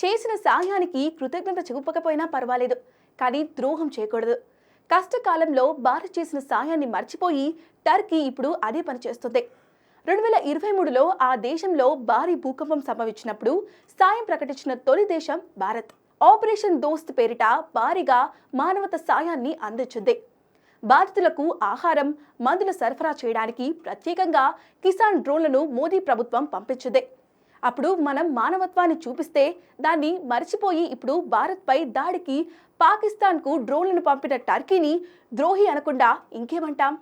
చేసిన సాయానికి కృతజ్ఞత చూపకపోయినా పర్వాలేదు కానీ ద్రోహం చేయకూడదు. కష్టకాలంలో భారత్ చేసిన సాయాన్ని మర్చిపోయి టర్కీ ఇప్పుడు అదే పని చేస్తుంది. రెండు వేల ఇరవై మూడులో ఆ దేశంలో భారీ భూకంపం సంభవించినప్పుడు సాయం ప్రకటించిన తొలి దేశం భారత్. ఆపరేషన్ దోస్త్ పేరిట భారీగా మానవత సాయాన్ని అందించింది. బాధితులకు ఆహారం మందులు సరఫరా చేయడానికి ప్రత్యేకంగా కిసాన్ డ్రోన్లను మోదీ ప్రభుత్వం పంపించింది. అప్పుడు మనం మానవత్వాన్ని చూపిస్తే దాన్ని మర్చిపోయి ఇప్పుడు భారత్పై దాడికి పాకిస్తాన్కు డ్రోన్లను పంపిన టర్కీని ద్రోహి అనకుండా ఇంకేమంటాం?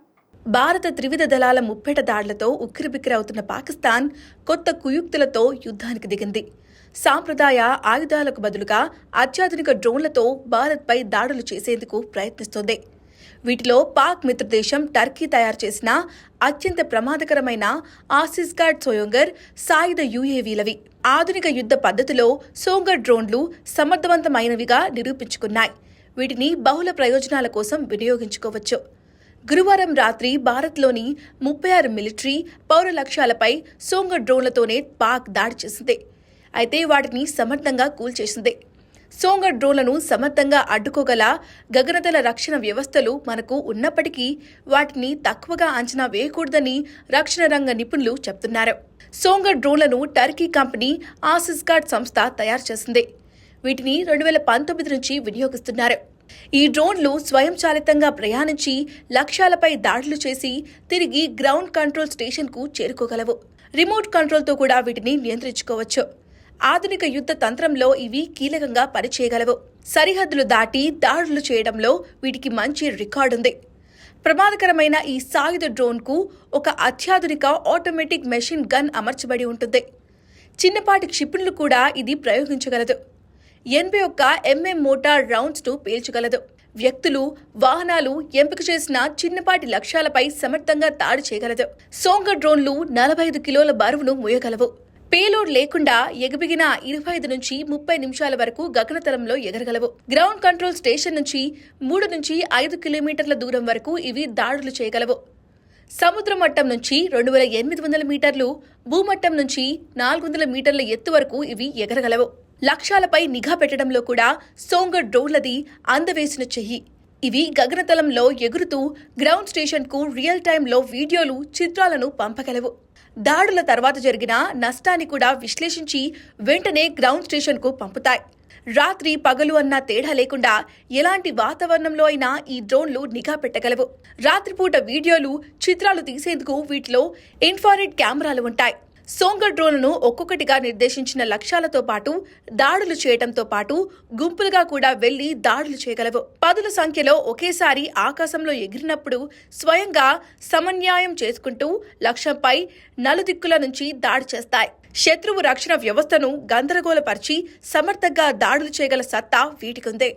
భారత త్రివిధ దళాల ముప్పెట దాడులతో ఉక్కిరిబిక్కిరవుతున్న పాకిస్తాన్ కొత్త కుయుక్తులతో యుద్ధానికి దిగింది. సాంప్రదాయ ఆయుధాలకు బదులుగా అత్యాధునిక డ్రోన్లతో భారత్పై దాడులు చేసేందుకు ప్రయత్నిస్తోంది. వీటిలో పాక్ మిత్రదేశం టర్కీ తయారు చేసిన అత్యంత ప్రమాదకరమైన ఆసిస్గార్డ్ సోయోంగర్ సాయుధ యుఏవీలవి. ఆధునిక యుద్ధ పద్ధతిలో సోంగర్ డ్రోన్లు సమర్థవంతమైనవిగా నిరూపించుకున్నాయి. వీటిని బహుళ ప్రయోజనాల కోసం వినియోగించుకోవచ్చు. గురువారం రాత్రి భారత్లోని ముప్పై ఆరు మిలిటరీ పౌర లక్ష్యాలపై సోంగర్ డ్రోన్లతోనే పాక్ దాడి చేసింది. అయితే వాటిని సమర్థంగా కూల్చేసింది. సోంగర్ డ్రోన్లను సమర్థంగా అడ్డుకోగల గగనతల రక్షణ వ్యవస్థలు మనకు ఉన్నప్పటికీ వాటిని తక్కువగా అంచనా వేయకూడదని రక్షణ రంగ నిపుణులు చెప్తున్నారు. సోంగర్ డ్రోన్లను టర్కీ కంపెనీ ఆసిస్గార్డ్ సంస్థ తయారు చేసింది. వీటిని రెండు వేల పంతొమ్మిది నుంచి వినియోగిస్తున్నారు. ఈ డ్రోన్లు స్వయంచాలితంగా ప్రయాణించి లక్ష్యాలపై దాడులు చేసి తిరిగి గ్రౌండ్ కంట్రోల్ స్టేషన్కు చేరుకోగలవు. రిమోట్ కంట్రోల్తో కూడా వీటిని నియంత్రించుకోవచ్చు. ఆధునిక యుద్ధ తంత్రంలో ఇవి కీలకంగా పనిచేయగలవు. సరిహద్దులు దాటి దాడులు చేయడంలో వీటికి మంచి రికార్డుంది. ప్రమాదకరమైన ఈ సాయుధ డ్రోన్కు ఒక అత్యాధునిక ఆటోమేటిక్ మెషిన్ గన్ అమర్చబడి ఉంటుంది. చిన్నపాటి క్షిపణులు కూడా ఇది ప్రయోగించగలదు. ఎనభై ఒక్క ఎంఎం మోటార్ రౌండ్స్ను పేల్చగలదు. వ్యక్తులు వాహనాలు ఎంపిక చేసిన చిన్నపాటి లక్ష్యాలపై సమర్థంగా దాడి చేయగలదు. సోంగ డ్రోన్లు నలభై ఐదు కిలోల బరువును మోయగలవు. పేలోడ్ లేకుండా ఎగబిగిన ఇరవై ఐదు నుంచి ముప్పై నిమిషాల వరకు గగనతలంలో ఎగరగలవు. గ్రౌండ్ కంట్రోల్ స్టేషన్ నుంచి మూడు నుంచి ఐదు కిలోమీటర్ల దూరం వరకు ఇవి దాడులు చేయగలవు. సముద్ర మట్టం నుంచి రెండు వేల ఎనిమిది వందల మీటర్లు భూమట్టం నుంచి నాలుగు వందల మీటర్ల ఎత్తు వరకు ఇవి ఎగరగలవు. లక్ష్యాలపై నిఘా పెట్టడంలో కూడా సోంగర్ డ్రోన్లది అందవేసిన చెయ్యి. ఇవి గగనతలంలో ఎగురుతూ గ్రౌండ్ స్టేషన్కు రియల్ టైంలో వీడియోలు చిత్రాలను పంపగలవు. దాడుల తర్వాత జరిగిన నష్టాన్ని కూడా విశ్లేషించి వెంటనే గ్రౌండ్ స్టేషన్కు పంపుతాయి. రాత్రి పగలు అన్న తేడా లేకుండా ఎలాంటి వాతావరణంలో అయినా ఈ డ్రోన్లు నిఘా పెట్టగలవు. రాత్రిపూట వీడియోలు చిత్రాలు తీసేందుకు వీటిలో ఇన్ఫారెడ్ కెమెరాలు ఉంటాయి. సోంగర్ డ్రోన్లను ఒక్కొక్కటిగా నిర్దేశించిన లక్ష్యాలతో పాటు దాడులు చేయడంతో పాటు గుంపులుగా కూడా వెళ్ళి దాడులు చేయగలవు. పదుల సంఖ్యలో ఒకేసారి ఆకాశంలో ఎగిరినప్పుడు స్వయంగా సమన్యాయం చేసుకుంటూ లక్ష్యంపై నలుదిక్కుల నుంచి దాడి చేస్తాయి. శత్రువు రక్షణ వ్యవస్థను గందరగోళపరిచి సమర్థంగా దాడులు చేయగల సత్తా వీటికుందే.